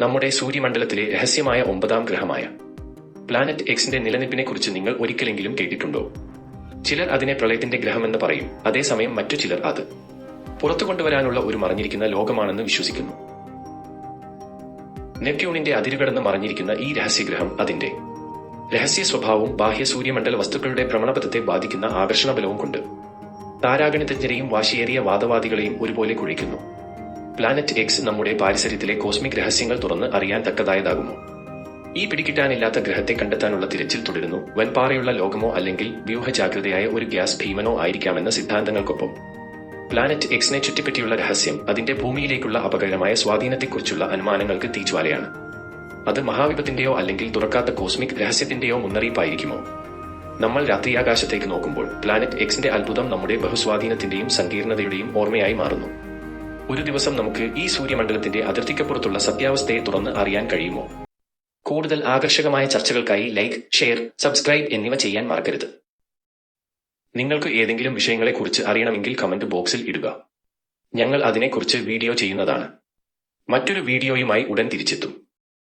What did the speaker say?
നമ്മുടെ സൂര്യമണ്ഡലത്തിലെ രഹസ്യമായ ഒമ്പതാം ഗ്രഹമായ. പ്ലാനറ്റ് എക്സിന്റെ നിലനിൽപ്പിനെക്കുറിച്ച് നിങ്ങൾ ഒരിക്കലെങ്കിലും കേട്ടിട്ടുണ്ടോ? ചിലർ അതിനെ പ്രളയത്തിന്റെ ഗ്രഹമെന്ന് പറയും. അതേസമയം മറ്റു ചിലർ അത്. പുറത്തു കൊണ്ടുവരാനുള്ള ഒരു മറഞ്ഞിരിക്കുന്ന ലോകമാണെന്ന് വിശ്വസിക്കുന്നു. നെപ്റ്റ്യൂണിന്റെ അതിരുകടന്ന് മറഞ്ഞിരിക്കുന്ന ഈ രഹസ്യഗ്രഹം അതിന്റെ. രഹസ്യ സ്വഭാവവും ബാഹ്യ സൂര്യമണ്ഡല വസ്തുക്കളുടെ ഭ്രമണപഥത്തെ ബാധിക്കുന്ന ആകർഷണബലവും കൊണ്ട്. താരാഗണിതജ്ഞരെയും വാശിയേറിയ വാദവാദികളെയും ഒരുപോലെ കുഴിക്കുന്നു പ്ലാനറ്റ് എക്സ് നമ്മുടെ പാരിസര്യത്തിലെ കോസ്മിക് രഹസ്യങ്ങൾ തുറന്ന് അറിയാൻ തക്കതായതാകുമോ? ഈ പിടികിട്ടാനില്ലാത്ത ഗ്രഹത്തെ കണ്ടെത്താനുള്ള തിരച്ചിൽ തുടരുന്നു. വൻപാറയുള്ള ലോകമോ അല്ലെങ്കിൽ വ്യൂഹജാഗ്രതയായ ഒരു ഗ്യാസ് ഭീമനോ ആയിരിക്കാമെന്ന സിദ്ധാന്തങ്ങൾക്കൊപ്പം. പ്ലാനറ്റ് എക്സിനെ ചുറ്റിപ്പറ്റിയുള്ള രഹസ്യം അതിന്റെ ഭൂമിയിലേക്കുള്ള അപകടമായ സ്വാധീനത്തെക്കുറിച്ചുള്ള അനുമാനങ്ങൾക്ക് തീജ്വാലയാണ്. അത് മഹാവിപത്തിന്റെയോ അല്ലെങ്കിൽ തുറക്കാത്ത കോസ്മിക് രഹസ്യത്തിന്റെയോ മുന്നറിയിപ്പായിരിക്കുമോ? നമ്മൾ രാത്രി ആകാശത്തേക്ക് നോക്കുമ്പോൾ പ്ലാനറ്റ് എക്സിന്റെ അത്ഭുതം നമ്മുടെ ബഹുസ്വാധീനത്തിന്റെയും സങ്കീർണതയുടെയും ഓർമ്മയായി മാറുന്നു. ഒരു ദിവസം നമുക്ക് ഈ സൂര്യമണ്ഡലത്തിന്റെ അതിർത്തിക്കപ്പുറത്തുള്ള സത്യാവസ്ഥയെ തുറന്ന് അറിയാൻ കഴിയുമോ? കൂടുതൽ ആകർഷകമായ ചർച്ചകൾക്കായി ലൈക്ക് ഷെയർ സബ്സ്ക്രൈബ് എന്നിവ ചെയ്യാൻ മറക്കരുത്. നിങ്ങൾക്ക് ഏതെങ്കിലും വിഷയങ്ങളെക്കുറിച്ച് അറിയണമെങ്കിൽ കമന്റ് ബോക്സിൽ ഇടുക. ഞങ്ങൾ അതിനെക്കുറിച്ച് വീഡിയോ ചെയ്യുന്നതാണ്. മറ്റൊരു വീഡിയോയുമായി ഉടൻ തിരിച്ചെത്തും.